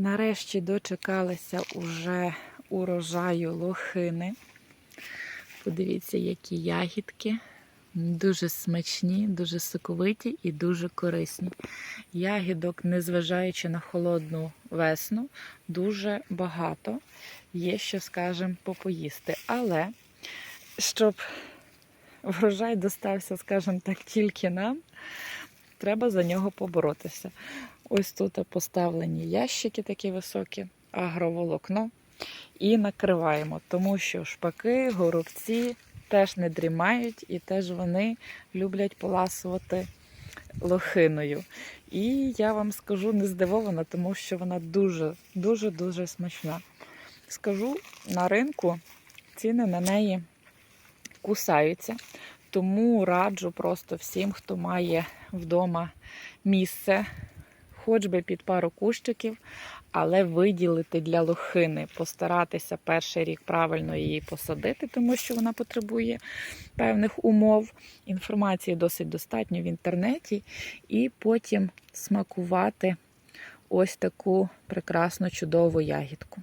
Нарешті дочекалися уже урожаю лохини. Подивіться, які ягідки. Дуже смачні, дуже соковиті і дуже корисні. Ягідок, незважаючи на холодну весну, дуже багато. Є що, скажімо, попоїсти. Але щоб врожай достався, скажімо так, тільки нам, треба за нього поборотися. Ось тут поставлені ящики такі високі, агроволокно. І накриваємо, тому що шпаки, горобці теж не дрімають і теж вони люблять поласувати лохиною. І я вам скажу не здивована, тому що вона дуже, дуже, дуже смачна. Скажу, на ринку ціни на неї кусаються, тому раджу просто всім, хто має вдома місце, хоч би під пару кущиків, але виділити для лохини, постаратися перший рік правильно її посадити, тому що вона потребує певних умов. Інформації досить достатньо в інтернеті, і потім смакувати ось таку прекрасну чудову ягідку.